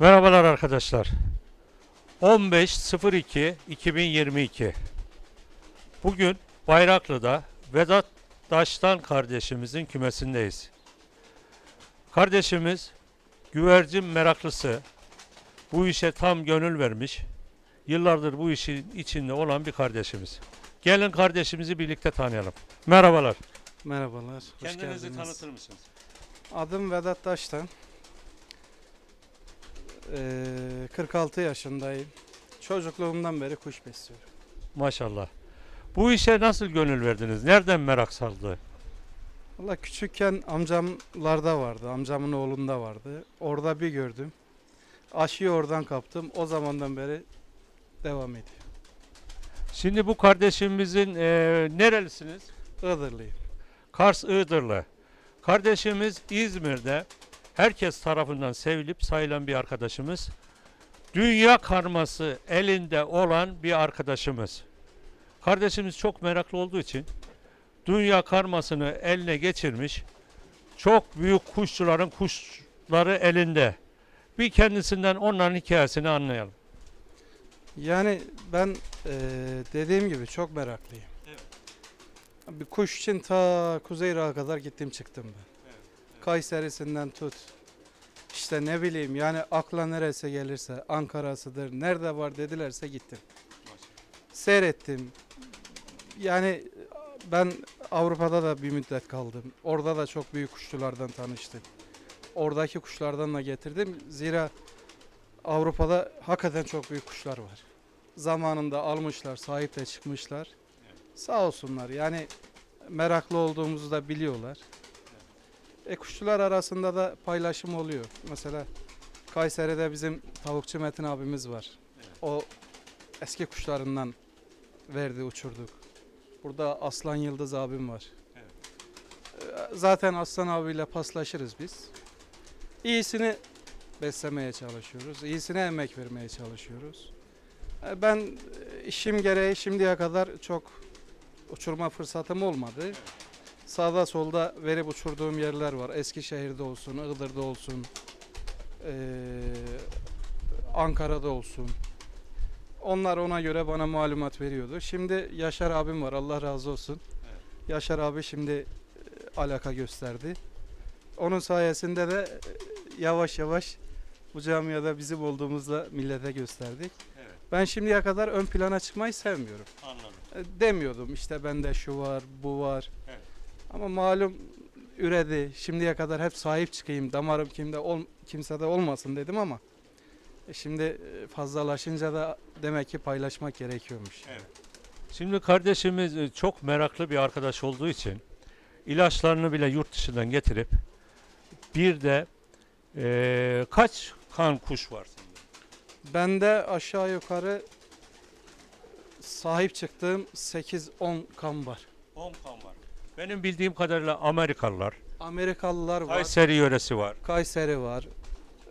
Merhabalar arkadaşlar. 15.02.2022 Bugün Bayraklı'da Vedat Daştan kardeşimizin kümesindeyiz. Kardeşimiz güvercin meraklısı. Bu işe tam gönül vermiş. Yıllardır bu işin içinde olan bir kardeşimiz. Gelin kardeşimizi birlikte tanıyalım. Merhabalar. Merhabalar, hoş Kendinizi geldiniz. tanıtır mısınız? Adım Vedat Taştan. Ee, 46 yaşındayım. Çocukluğumdan beri kuş besliyorum. Maşallah. Bu işe nasıl gönül verdiniz? Nereden merak saldı? Valla küçükken amcamlarda vardı, amcamın oğlunda vardı. Orada bir gördüm. Aşıyı oradan kaptım. O zamandan beri devam ediyor. Şimdi bu kardeşimizin eee nerelisiniz? Iğdırlıyım. Kars Iğdırlı. Kardeşimiz İzmir'de herkes tarafından sevilip sayılan bir arkadaşımız. Dünya karması elinde olan bir arkadaşımız. Kardeşimiz çok meraklı olduğu için dünya karmasını eline geçirmiş. Çok büyük kuşçuların kuşları elinde. Bir kendisinden onların hikayesini anlayalım. Yani ben eee, dediğim gibi çok meraklıyım. Evet. Bir kuş için ta Kuzey Irak'a kadar gittim çıktım ben. Kayseri'sinden tut. İşte ne bileyim yani akla neresi gelirse Ankara'sıdır nerede var dedilerse gittim. Seyrettim. Yani ben Avrupa'da da bir müddet kaldım. Orada da çok büyük kuşçulardan tanıştım. Oradaki kuşlardan da getirdim. Zira Avrupa'da hakikaten çok büyük kuşlar var. Zamanında almışlar, sahip de çıkmışlar. Sağ olsunlar. Yani meraklı olduğumuzu da biliyorlar. E kuşçular arasında da paylaşım oluyor. Mesela Kayseri'de bizim tavukçu Metin abimiz var. O eski kuşlarından verdi uçurduk. Burada Aslan Yıldız abim var. E, Zaten Aslan abiyle paslaşırız biz. İyisini beslemeye çalışıyoruz. İyisine emek vermeye çalışıyoruz. E, Ben işim gereği şimdiye kadar çok uçurma fırsatım olmadı. Sağda solda verip uçurduğum yerler var. Eskişehir'de olsun, Iğdır'da olsun, eee, Ankara'da olsun. Onlar ona göre bana malumat veriyordu. Şimdi Yaşar abim var Allah razı olsun. Yaşar abi şimdi e, alaka gösterdi. Onun sayesinde de e, yavaş yavaş bu camiada bizim olduğumuzda millete gösterdik. Evet. Ben şimdiye kadar ön plana çıkmayı sevmiyorum. Anladım. E, demiyordum işte bende şu var bu var. Evet. Ama malum üredi. Şimdiye kadar hep sahip çıkayım. Damarım kimde ol, kimsede olmasın dedim ama e, şimdi e, fazlalaşınca da demek ki paylaşmak gerekiyormuş. Evet. Şimdi kardeşimiz e, çok meraklı bir arkadaş olduğu için ilaçlarını bile yurt dışından getirip bir de e, kaç kan kuş var sende? Bende aşağı yukarı sahip çıktığım 8-10 kan var. 10 kan. Benim bildiğim kadarıyla Amerikalılar, Amerikalılar var. Kayseri yöresi var. Kayseri var.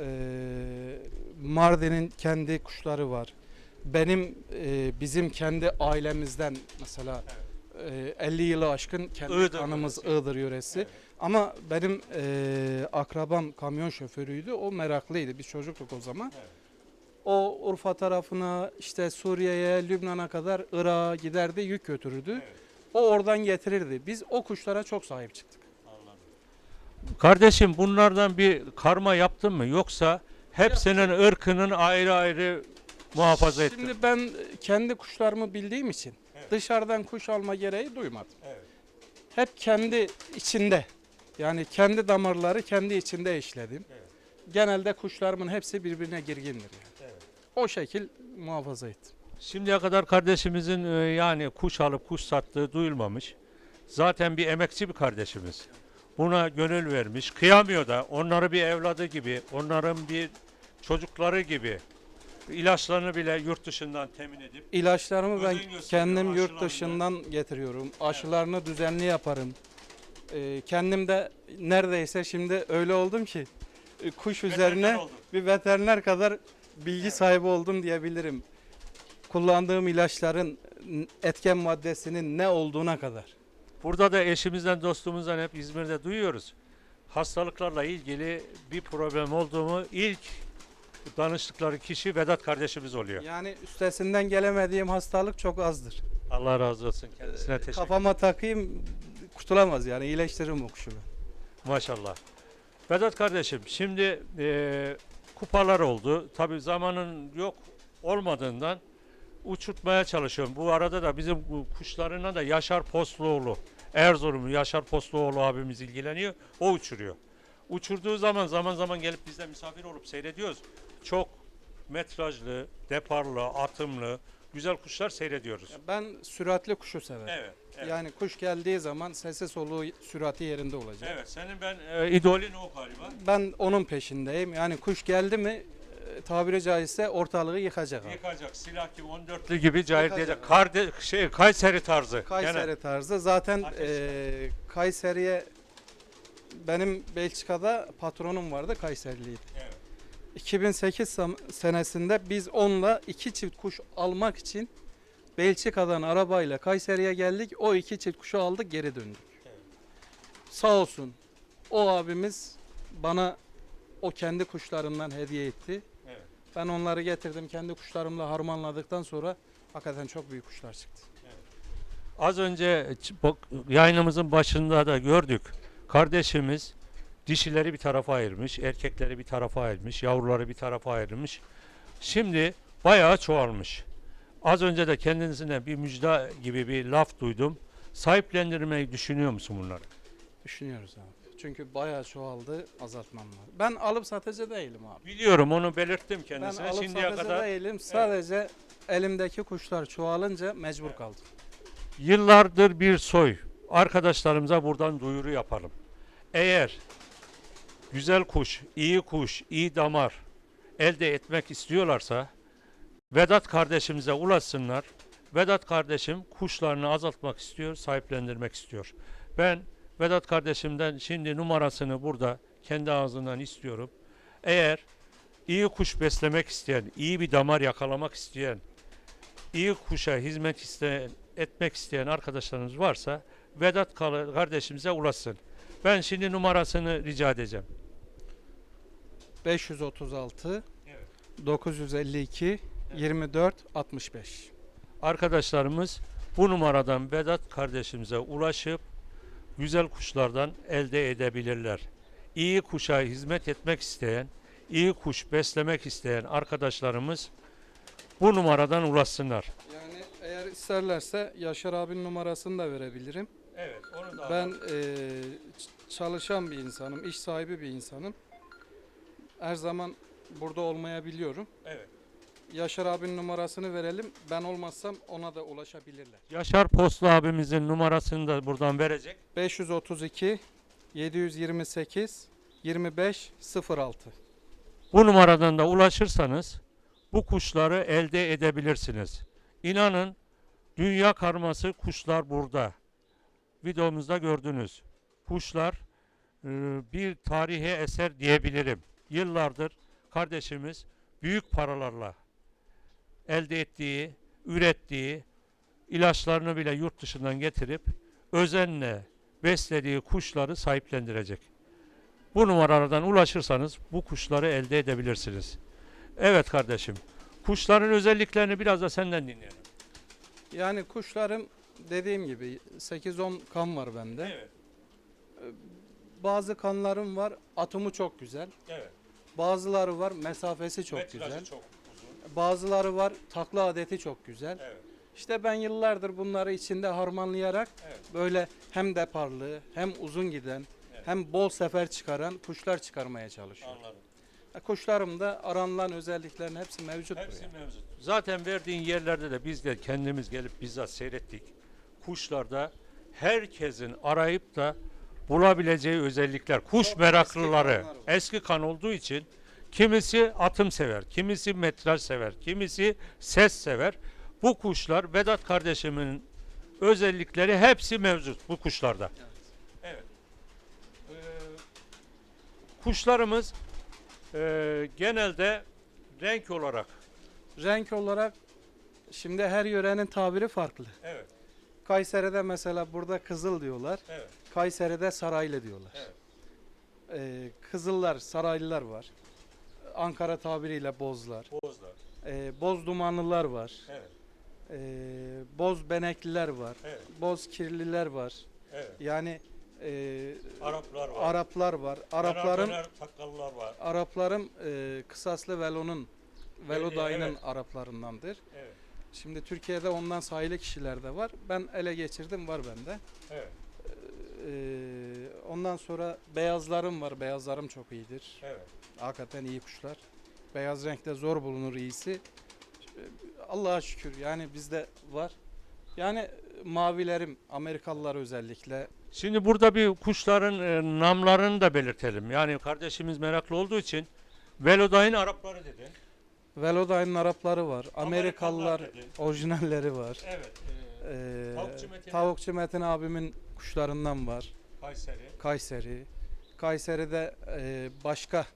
Ee, Mardin'in kendi kuşları var. Benim e, bizim kendi ailemizden mesela e, 50 yılı aşkın kendi Iğdır kanımız yöresi. Iğdır yöresi. Ama benim e, akrabam kamyon şoförüydü. O meraklıydı. Biz çocukluk o zaman. O Urfa tarafına işte Suriye'ye, Lübnan'a kadar Irak'a giderdi, yük götürürdü. Evet. O oradan getirirdi. Biz o kuşlara çok sahip çıktık. Kardeşim bunlardan bir karma yaptın mı yoksa hepsinin ırkının ayrı ayrı muhafaza ettin? Şimdi ben kendi kuşlarımı bildiğim için dışarıdan kuş alma gereği duymadım. Evet. Hep kendi içinde yani kendi damarları kendi içinde işledim. Genelde kuşlarımın hepsi birbirine girgindir. Yani. O şekil muhafaza ettim. Şimdiye kadar kardeşimizin e, yani kuş alıp kuş sattığı duyulmamış. Zaten bir emekçi bir kardeşimiz. Buna gönül vermiş. Kıyamıyor da onları bir evladı gibi, onların bir çocukları gibi ilaçlarını bile yurt dışından temin edip İlaçlarımı ben Özen gösteriyor, kendim yurt aşılarını. dışından getiriyorum. Aşılarını düzenli yaparım. Ee, kendim de neredeyse şimdi öyle oldum ki e, kuş üzerine oldun. bir veteriner kadar bilgi sahibi oldum diyebilirim. Kullandığım ilaçların etken maddesinin ne olduğuna kadar. Burada da eşimizden dostumuzdan hep İzmir'de duyuyoruz. Hastalıklarla ilgili bir problem olduğumu ilk danıştıkları kişi Vedat kardeşimiz oluyor. Yani üstesinden gelemediğim hastalık çok azdır. Allah razı olsun. Kendisine teşekkür Kafama takayım kurtulamaz yani iyileştiririm o kuşu ben. Maşallah. Vedat kardeşim şimdi e, kupalar oldu. Tabii zamanın yok olmadığından uçurtmaya çalışıyorum. Bu arada da bizim kuşlarına da Yaşar Posluoğlu, Erzurumlu Yaşar Posluoğlu abimiz ilgileniyor. O uçuruyor. Uçurduğu zaman zaman zaman gelip bizde misafir olup seyrediyoruz. Çok metrajlı, deparlı, atımlı, güzel kuşlar seyrediyoruz. Ben süratli kuşu severim. Evet. evet. Yani kuş geldiği zaman sesi soluğu sürati yerinde olacak. Evet, senin ben e, idolün o galiba. Ben onun peşindeyim. Yani kuş geldi mi tabiri caizse ortalığı yıkacak abi. Yıkacak silah gibi 14'lü gibi cahil Yıkacak. diyecek. Karde, şey, Kayseri tarzı. Kayseri Gene. tarzı. Zaten Ateş. e, Kayseri'ye benim Belçika'da patronum vardı Kayseriliydi. Evet. 2008 sam- senesinde biz onunla iki çift kuş almak için Belçika'dan arabayla Kayseri'ye geldik. O iki çift kuşu aldık geri döndük. Evet. Sağ olsun o abimiz bana o kendi kuşlarından hediye etti. Ben onları getirdim kendi kuşlarımla harmanladıktan sonra hakikaten çok büyük kuşlar çıktı. Az önce yayınımızın başında da gördük. Kardeşimiz dişileri bir tarafa ayırmış, erkekleri bir tarafa ayırmış, yavruları bir tarafa ayırmış. Şimdi bayağı çoğalmış. Az önce de kendisine bir müjde gibi bir laf duydum. Sahiplendirmeyi düşünüyor musun bunları? Düşünüyoruz abi. Çünkü bayağı çoğaldı azaltmam var. Ben alıp satıcı değilim abi. Biliyorum onu belirttim Ben kendisine. alıp Şimdiye satıcı kadar değilim. Sadece elimdeki kuşlar çoğalınca mecbur kaldım. Yıllardır bir soy. Arkadaşlarımıza buradan duyuru yapalım. Eğer güzel kuş, iyi kuş, iyi damar elde etmek istiyorlarsa Vedat kardeşimize ulaşsınlar. Vedat kardeşim kuşlarını azaltmak istiyor, sahiplendirmek istiyor. Ben Vedat kardeşimden şimdi numarasını burada kendi ağzından istiyorum. Eğer iyi kuş beslemek isteyen, iyi bir damar yakalamak isteyen, iyi kuşa hizmet isteyen, etmek isteyen arkadaşlarınız varsa Vedat kardeşimize ulaşsın. Ben şimdi numarasını rica edeceğim. 536 Evet. 952 24 65. Arkadaşlarımız bu numaradan Vedat kardeşimize ulaşıp güzel kuşlardan elde edebilirler. İyi kuşa hizmet etmek isteyen, iyi kuş beslemek isteyen arkadaşlarımız bu numaradan ulaşsınlar. Yani eğer isterlerse Yaşar abinin numarasını da verebilirim. Evet, onu Ben eee, ç- çalışan bir insanım, iş sahibi bir insanım. Her zaman burada olmayabiliyorum. evet. Yaşar abinin numarasını verelim. Ben olmazsam ona da ulaşabilirler. Yaşar Poslu abimizin numarasını da buradan verecek. 532 728 25 06. Bu numaradan da ulaşırsanız bu kuşları elde edebilirsiniz. İnanın dünya karması kuşlar burada. Videomuzda gördünüz. Kuşlar e, bir tarihi eser diyebilirim. Yıllardır kardeşimiz büyük paralarla elde ettiği, ürettiği ilaçlarını bile yurt dışından getirip özenle beslediği kuşları sahiplendirecek. Bu numaralardan ulaşırsanız bu kuşları elde edebilirsiniz. Evet kardeşim. Kuşların özelliklerini biraz da senden dinleyelim. Yani kuşlarım dediğim gibi 8-10 kan var bende. Evet. Bazı kanlarım var atımı çok güzel. Evet. Bazıları var mesafesi çok güzel. çok. Bazıları var takla adeti çok güzel. Evet. İşte ben yıllardır bunları içinde harmanlayarak Evet. böyle hem deparlı hem uzun giden Evet. hem bol sefer çıkaran kuşlar çıkarmaya çalışıyorum. Anladım. E, Kuşlarım da aranılan özelliklerin hepsi mevcut. Hepsi yani. mevcut. Zaten verdiğin yerlerde de biz de kendimiz gelip bizzat seyrettik. Kuşlarda herkesin arayıp da bulabileceği özellikler. Kuş Çok meraklıları. eski var. Eski kan olduğu için kimisi atım sever, kimisi metraj sever, kimisi ses sever. Bu kuşlar Vedat kardeşimin özellikleri hepsi mevcut bu kuşlarda. Evet. Ee, kuşlarımız e, genelde renk olarak Renk olarak şimdi her yörenin tabiri farklı. Evet, Kayseri'de mesela burada kızıl diyorlar. evet, Kayseri'de saraylı diyorlar. Evet. Ee, kızıllar, saraylılar var. Ankara tabiriyle bozlar. Bozlar. Ee, boz dumanlılar var. Evet. Ee, boz benekliler var. Evet. Boz kirliler var. Evet. Yani e, Araplar var. Araplar var. Arapların Döner takkallar var. Arapların e, kısaslı velonun velo Belli, dayının evet. Araplarındandır. Evet. Şimdi Türkiye'de ondan sahili kişiler de var. Ben ele geçirdim var bende. Evet. Ee, ondan sonra beyazlarım var. Beyazlarım çok iyidir. Evet. Hakikaten iyi kuşlar. Beyaz renkte zor bulunur iyisi. Allah'a şükür yani bizde var. Yani mavilerim Amerikalılar özellikle Şimdi burada bir kuşların e, namlarını da belirtelim. Yani kardeşimiz meraklı olduğu için Veloday'ın Arapları dedi. Velodyne'ın Arapları var. Amerikalılar dedi. orijinalleri var. Evet. e, Ee, Tavukçu Metin. Tavukçu Metin abimin kuşlarından var. Kayseri. Kayseri. Kayseri'de e, başka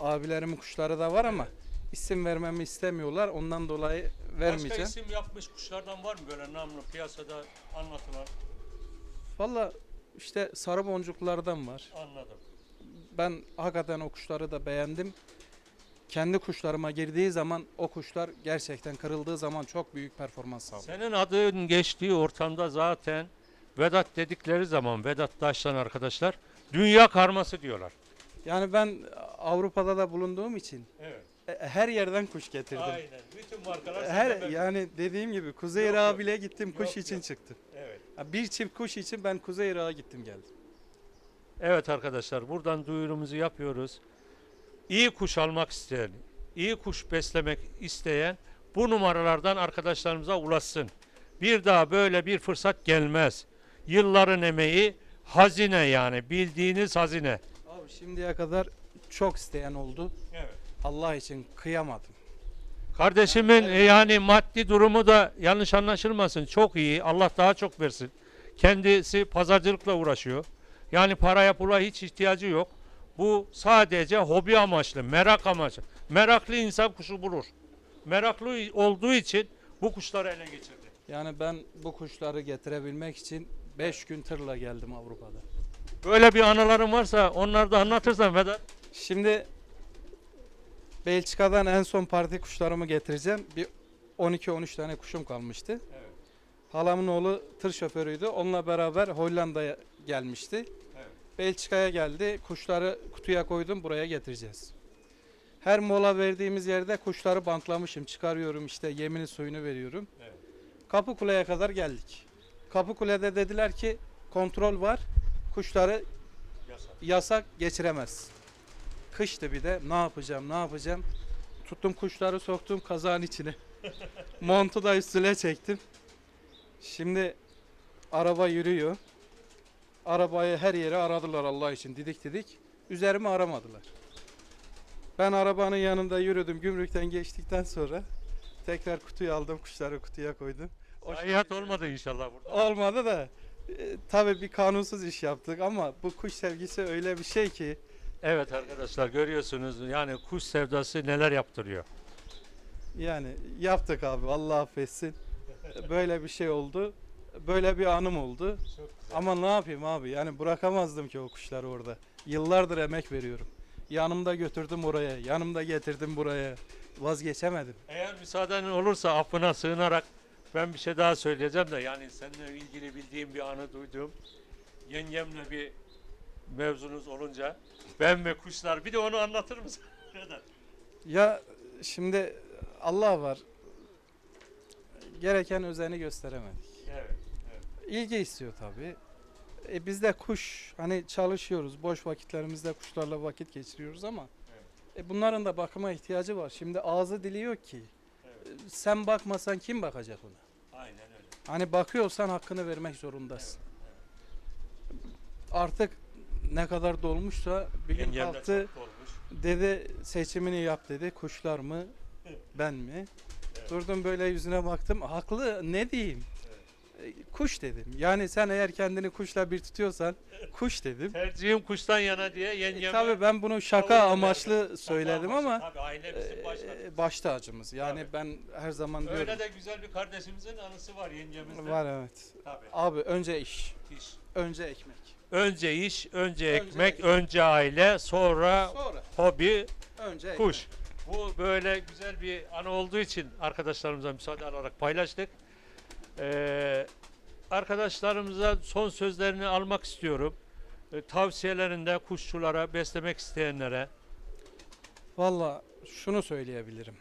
abilerimin kuşları da var ama isim vermemi istemiyorlar. Ondan dolayı vermeyeceğim. Başka isim yapmış kuşlardan var mı böyle namlı piyasada anlatılan? Valla işte sarı boncuklardan var. Anladım. Ben hakikaten o kuşları da beğendim. Kendi kuşlarıma girdiği zaman o kuşlar gerçekten kırıldığı zaman çok büyük performans sağlıyor. Senin adın geçtiği ortamda zaten Vedat dedikleri zaman Vedat Taşlan arkadaşlar dünya karması diyorlar. Yani ben Avrupa'da da bulunduğum için Evet. e, her yerden kuş getirdim. Aynen. Bütün markalar Her senden- yani dediğim gibi Kuzey Yok, Irak'a yok. bile gittim kuş Yok, için yok. çıktım. Evet. Ya Bir çift kuş için ben Kuzey Irak'a gittim geldim. Evet arkadaşlar buradan duyurumuzu yapıyoruz. İyi kuş almak isteyen, iyi kuş beslemek isteyen bu numaralardan arkadaşlarımıza ulaşsın. Bir daha böyle bir fırsat gelmez. Yılların emeği hazine yani bildiğiniz hazine. Abi şimdiye kadar çok isteyen oldu. Evet. Allah için kıyamadım. Kardeşimin e, yani maddi durumu da yanlış anlaşılmasın. Çok iyi. Allah daha çok versin. Kendisi pazarcılıkla uğraşıyor. Yani paraya pula hiç ihtiyacı yok. Bu sadece hobi amaçlı, merak amaçlı. Meraklı insan kuşu bulur. Meraklı olduğu için bu kuşları ele geçirdi. Yani ben bu kuşları getirebilmek için 5 gün tırla geldim Avrupa'da. Böyle bir anıların varsa onları da anlatırsan Vedat. Şimdi Belçika'dan en son parti kuşlarımı getireceğim. Bir 12-13 tane kuşum kalmıştı. Evet. Halamın oğlu tır şoförüydü. Onunla beraber Hollanda'ya gelmişti. Belçika'ya geldi. Kuşları kutuya koydum. Buraya getireceğiz. Her mola verdiğimiz yerde kuşları bantlamışım. Çıkarıyorum işte yemini suyunu veriyorum. Evet. Kapıkule'ye kadar geldik. Kapıkule'de dediler ki kontrol var. Kuşları Yasak. yasak geçiremez. Kıştı bir de ne yapacağım ne yapacağım. Tuttum kuşları soktum kazağın içine. Montu da üstüne çektim. Şimdi araba yürüyor. Arabayı her yere aradılar Allah için didik didik. Üzerimi aramadılar. Ben arabanın yanında yürüdüm gümrükten geçtikten sonra tekrar kutuyu aldım kuşları kutuya koydum. O Hayat olmadı inşallah burada. Olmadı da e, tabii bir kanunsuz iş yaptık ama bu kuş sevgisi öyle bir şey ki Evet arkadaşlar görüyorsunuz yani kuş sevdası neler yaptırıyor. yani yaptık abi Allah affetsin. Böyle bir şey oldu. Böyle bir anım oldu. Ama ne yapayım abi yani bırakamazdım ki o kuşları orada. Yıllardır emek veriyorum. Yanımda götürdüm oraya, yanımda getirdim buraya. Vazgeçemedim. Eğer müsaaden olursa affına sığınarak ben bir şey daha söyleyeceğim de yani seninle ilgili bildiğim bir anı duydum. Yengemle bir mevzunuz olunca ben ve kuşlar bir de onu anlatır mısın? Vedat? Ya şimdi Allah var. Gereken özeni gösteremedik. Evet. İlgi istiyor tabii. E biz de kuş hani çalışıyoruz. Boş vakitlerimizde kuşlarla vakit geçiriyoruz ama e bunların da bakıma ihtiyacı var. Şimdi ağzı dili yok ki. Evet. E, Sen bakmasan kim bakacak ona? Aynen öyle. Hani bakıyorsan hakkını vermek zorundasın. Artık ne kadar dolmuşsa bir gün Yengem de kalktı dedi seçimini yap dedi. Kuşlar mı ben mi? Evet. Durdum böyle yüzüne baktım. Haklı ne diyeyim? E, Kuş dedim. Yani sen eğer kendini kuşla bir tutuyorsan kuş dedim. Tercihim kuştan yana diye E, yengeme tabii ben bunu şaka amaçlı verdim. Şaka söyledim amaçlı. ama Tabii aile bizim başta. e, baş tacımız. Yani Tabii. ben her zaman diyorum. Öyle de güzel bir kardeşimizin anısı var yengemizde. Var evet. Tabii. Abi önce iş, İş. önce ekmek. Önce iş, önce ekmek, ekmek. önce aile, sonra Sonra hobi, önce kuş. Bu böyle güzel bir anı olduğu için arkadaşlarımıza müsaade alarak paylaştık. Ee, arkadaşlarımıza son sözlerini almak istiyorum. Ee, tavsiyelerinde kuşçulara, beslemek isteyenlere. Valla şunu söyleyebilirim.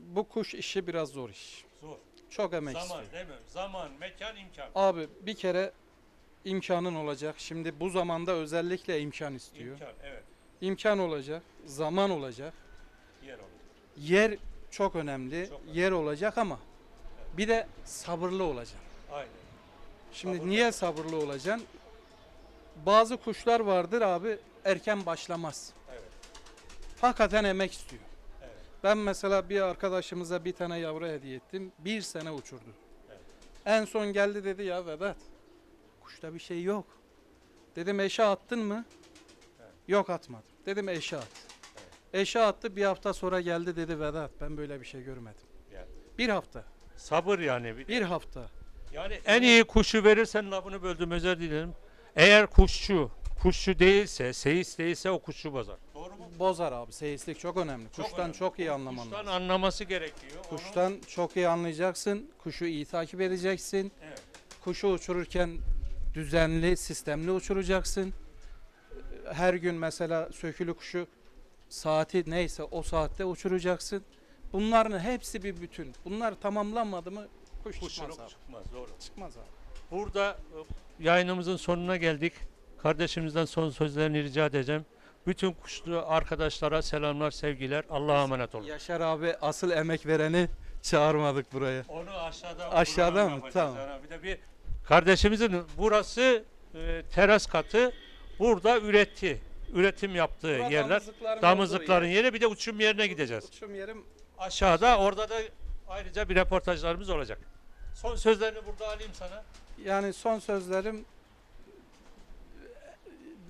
Bu kuş işi biraz zor iş. Zor. Çok emek Zaman istiyor. değil mi? Zaman, mekan, imkan. Abi bir kere imkanın olacak. Şimdi bu zamanda özellikle imkan istiyor. İmkan, evet. İmkan olacak, zaman olacak. Yer olur. Yer çok önemli. Çok önemli. Yer olacak ama bir de sabırlı olacaksın. Aynen. Şimdi Sabırlı. niye sabırlı olacaksın? Bazı kuşlar vardır abi erken başlamaz. Evet. Hakikaten emek istiyor. Evet. Ben mesela bir arkadaşımıza bir tane yavru hediye ettim. Bir sene uçurdu. Evet. En son geldi dedi ya Vedat kuşta bir şey yok. Dedim eşe attın mı? Evet. Yok atmadım. Dedim eşe at. Eşe attı bir hafta sonra geldi dedi Vedat ben böyle bir şey görmedim. Yani. Bir hafta. Sabır yani. Bir- hafta. Yani en iyi kuşu verirsen lafını böldüm özür dilerim. Eğer kuşçu, kuşçu değilse, seyis değilse o kuşçu bozar. Doğru mu? Bozar abi. Seyislik çok önemli. Kuştan önemli. çok iyi anlaman Kuştan lazım. anlaması gerekiyor. Onu- Kuştan çok iyi anlayacaksın. Kuşu iyi takip edeceksin. Evet. Kuşu uçururken düzenli, sistemli uçuracaksın. Her gün mesela sökülü kuşu saati neyse o saatte uçuracaksın. Bunların hepsi bir bütün. Bunlar tamamlanmadı mı kuş Kuşçuluk çıkmaz abi. çıkmaz. Doğru. Çıkmaz abi. Burada e, yayınımızın sonuna geldik. Kardeşimizden son sözlerini rica edeceğim. Bütün kuşlu arkadaşlara selamlar, sevgiler. Allah'a emanet olun. Yaşar abi asıl emek vereni çağırmadık buraya. Onu aşağıda Aşağıda mı? Tamam. Yani bir de bir kardeşimizin burası e, teras katı. Burada üretti. Üretim yaptığı yerler. Damızlıkların olduğu yeri bir de uçum yerine gideceğiz. Uçum yerim Aşağıda orada da ayrıca bir reportajlarımız olacak. Son sözlerini burada alayım sana. yani son sözlerim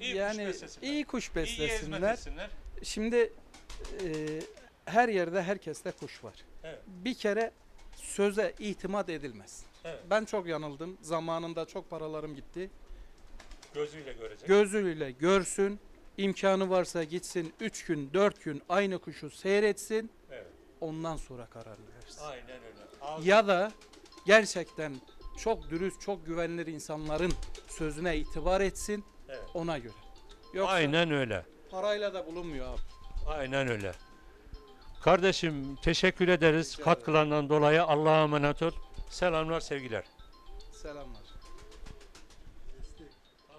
İyi kuş yani beslesinler. iyi kuş İyi hizmet beslesinler. etsinler. Şimdi e, her yerde herkeste kuş var. Evet. Bir kere söze itimat edilmez. Evet. Ben çok yanıldım. Zamanında çok paralarım gitti. Gözüyle görecek. Gözüyle görsün. imkanı varsa gitsin 3 gün 4 gün aynı kuşu seyretsin. Ondan sonra kararını versin. Aynen öyle. Ağzı- Ya da gerçekten çok dürüst, çok güvenilir insanların sözüne itibar etsin Evet. ona göre. Yoksa Aynen öyle. parayla da bulunmuyor abi. Aynen öyle. Kardeşim teşekkür ederiz katkılarından dolayı. Allah'a emanet ol. Selamlar, sevgiler. Selamlar.